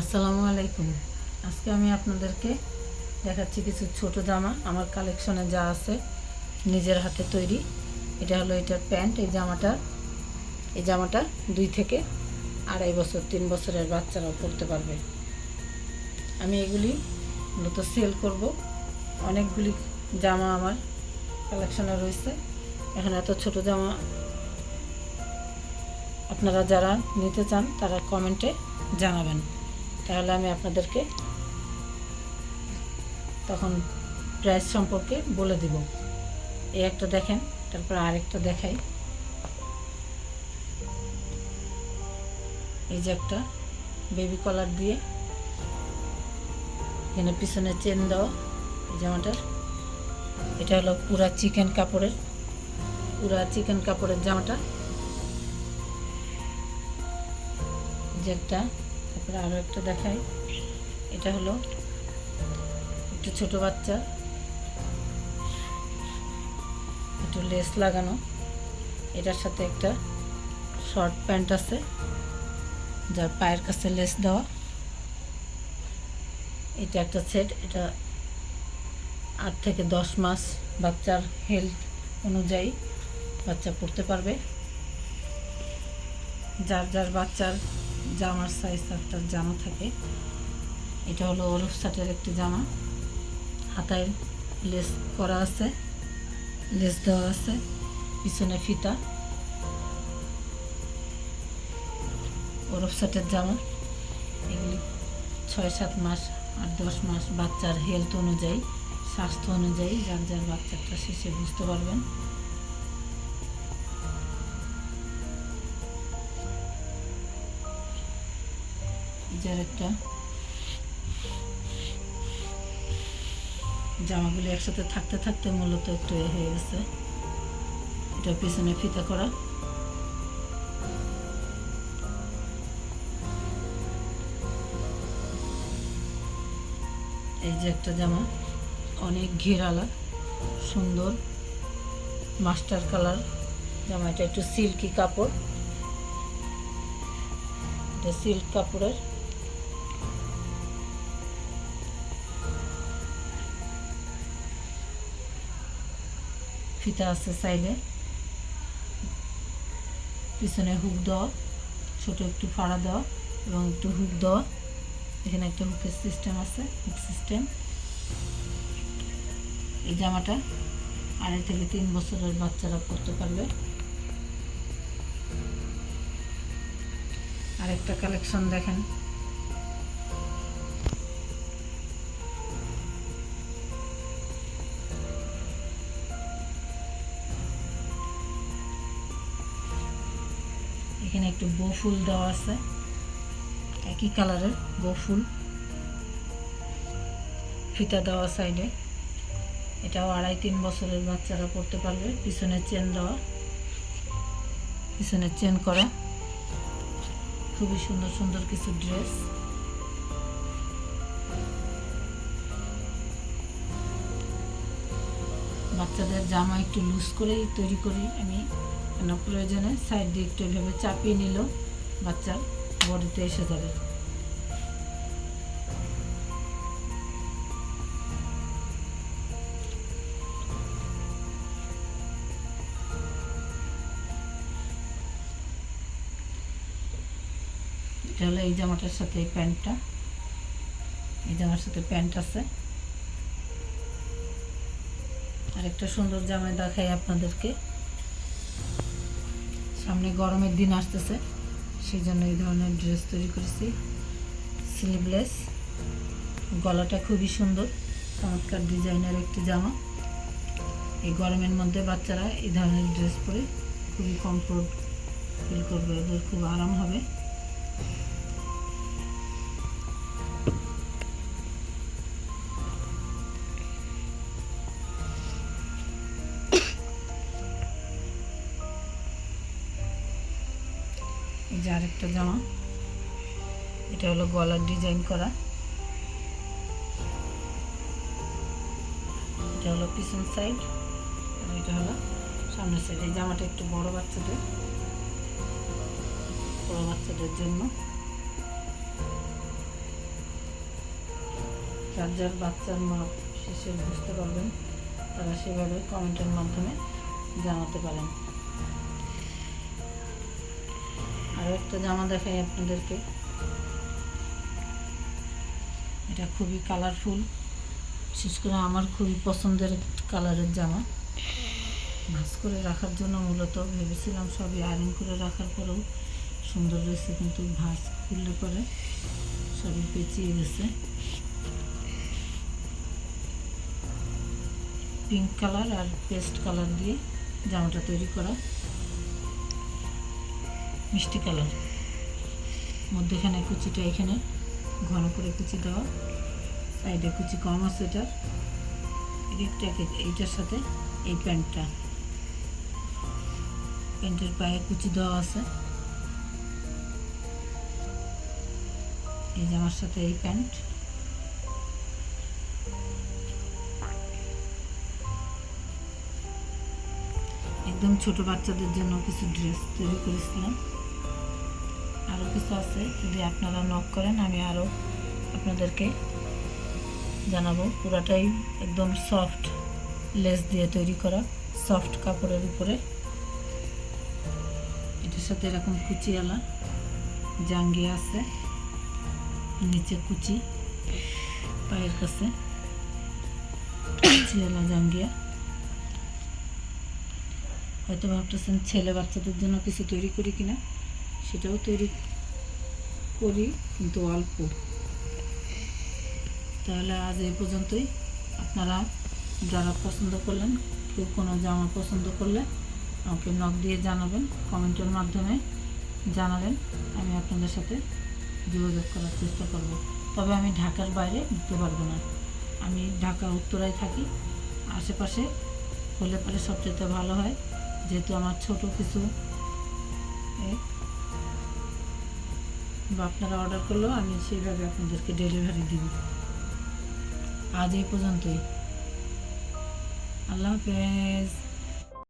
আসসালামু আলাইকুম। আজকে আমি আপনাদেরকে দেখাচ্ছি কিছু ছোট জামা। আমার কালেকশনে যা আছে নিজের হাতে তৈরি। এটা হলো এটার প্যান্ট। এই জামাটা এই জামাটা দুই থেকে আড়াই বছর, তিন বছরের বাচ্চারাও পরতে পারবে। আমি এগুলি মূলত সেল করব। অনেকগুলি জামা আমার কালেকশনে রয়েছে। এখন এত ছোট জামা আপনারা যারা নিতে চান, তারা কমেন্টে জানাবেন। তাহলে আমি আপনাদেরকে তখন প্রাইস সম্পর্কে বলে দিব। এই একটা দেখেন, তারপর আরেকটা দেখাই। এই যে একটা বেবি কলার দিয়ে এখানে পিছনে চেন দেওয়া, এই জামাটার এটা হলো পুরা চিকেন কাপড়ের, পুরা চিকেন কাপড়ের জামাটা। যে একটা তারপরে আরও একটা দেখাই। এটা হলো একটু ছোট বাচ্চা। একটু লেস লাগানো। এটার সাথে একটা শর্ট প্যান্ট আছে, যার পায়ের কাছে লেস দেওয়া। এটা একটা সেট, এটা আট থেকে দশ মাস বাচ্চার হেলথ অনুযায়ী বাচ্চা পড়তে পারবে। যার যার বাচ্চার জামার সাইজ তার জামা থাকে। এটা হলো ওরফ শার্টের একটি জামা। হাতায় লেস করা আছে লেস দেওয়া আছে, পিছনে ফিতা। ওরফ শার্টের জামা। এগুলি ছয় সাত মাস আর দশ মাস বাচ্চার হেলথ অনুযায়ী, স্বাস্থ্য অনুযায়ী যার যার বাচ্চাটা শেষে বুঝতে পারবেন। যার একটা জামাগুলি একসাথে থাকতে থাকতে মূলত একটু এ হয়ে গেছে। এটা পিছনে ফিতা করা। এই যে একটা জামা, অনেক ঘেরালা সুন্দর, মাস্টার কালার। জামাটা একটু সিল্কি কাপড়। এটা সিল্ক কাপড়ের। ফিতা আছে সাইডে। পিছনে হুক দেওয়া, ছোট একটু ফাড়া দেওয়া এবং একটু হুক দেওয়া। এখানে একটা হুকের সিস্টেম আছে, হুক সিস্টেম এই জামাটা আড়াই থেকে তিন বছরের বাচ্চারা পরতে পারবে। আরেকটা কালেকশন দেখেন। এখানে একটু বো ফুল দেওয়া আছে। একই কালারের বো ফুল ফিতা দেওয়া সাইডে। এটাও আড়াই তিন বছরের বাচ্চারা পড়তে পারবে। পিছনে চেন দেওয়া। পিছনে চেন করা। খুবই সুন্দর সুন্দর কিছু ড্রেস। বাচ্চাদের জামা একটু লুজ করেই তৈরি করি আমি। কেন প্রয়োজনে সাইড দিয়ে একটু এভাবে চাপিয়ে নিলেও বাচ্চার বডিতে এসে যাবে। এটা হলো এই জামাটার সাথে এই প্যান্টটা। এই জামার সাথে প্যান্ট আছে। আর একটা সুন্দর জামাই দেখাই আপনাদেরকে। সামনে গরমের দিন আসতেছে সেই জন্য এই ধরনের ড্রেস তৈরি করেছি। স্লিভলেস গলাটা খুবই সুন্দর, চমৎকার ডিজাইনের একটি জামা। এই গরমের মধ্যে বাচ্চারা এই ধরনের ড্রেস পরে খুবই কমফোর্ট ফিল করবে, ওদের খুব আরাম হবে। এই যে আরেকটা জামা। এটা হলো গলার ডিজাইন করা। এটা হলো পিছন সাইড আর এটা হলো সামনের সাইড এই জামাটা একটু বড় বাচ্চাদের বড় বাচ্চাদের জন্য। যার যার বাচ্চার মাপ শেষে বুঝতে পারবেন, তারা সেভাবে কমেন্টের মাধ্যমে জানাতে পারেন। আরও একটা জামা দেখাই আপনাদেরকে। এটা খুবই কালারফুল বিশেষ করে আমার খুবই পছন্দের কালারের জামা। ভাঁজ করে রাখার জন্য মূলত ভেবেছিলাম সবই আয়রন করে রাখার পরেও সুন্দর রয়েছে কিন্তু ভাঁজ খুললে পরে সবই পেঁচিয়ে গেছে। পিঙ্ক কালার আর পেস্ট কালার দিয়ে জামাটা তৈরি করা। মিষ্টি কালার। মধ্যেখানে কুচিটা এখানে, ঘন করে কুচি দেওয়া। সাইডে কুচি কম আছে এটার এক- এইটার সাথে এই প্যান্টটা। প্যান্টের পায়ে কুচি দেওয়া আছে। এই জামার সাথে এই প্যান্ট। একদম ছোট বাচ্চাদের জন্য কিছু ড্রেস তৈরি করেছিলাম। আরও কিছু আছে, যদি আপনারা নক করেন, আমি আরও আপনাদেরকে জানাব। পুরাটাই একদম সফট লেস দিয়ে তৈরি করা সফট কাপড়ের উপরে। এটার সাথে এরকম কুচিওয়ালা জাঙ্গিয়া আছে, নিচে কুচি, পায়ের কাছে কুচিওয়ালা জাঙ্গিয়া। হয়তো ভাবতেছেন ছেলে বাচ্চাদের জন্য কিছু তৈরি করি কিনা। সেটাও তৈরি করি, কিন্তু অল্প। তাহলে আজ এই পর্যন্তই। আপনারা যারা পছন্দ করলেন, কেউ কোনো জামা পছন্দ করলে আমাকে নখ দিয়ে জানাবেন, কমেন্টের মাধ্যমে জানাবেন। আমি আপনাদের সাথে যোগাযোগ করার চেষ্টা করব। তবে আমি ঢাকার বাইরে দিতে পারব না। আমি ঢাকা, উত্তরায় থাকি। আশেপাশে হলে পরে সবচেয়ে ভালো হয়। যেহেতু আমার ছোট কিছু বা আপনারা অর্ডার করলেও আমি সেইভাবে আপনাদেরকে ডেলিভারি দিব। আজ এই পর্যন্তই। আল্লাহ হাফেজ।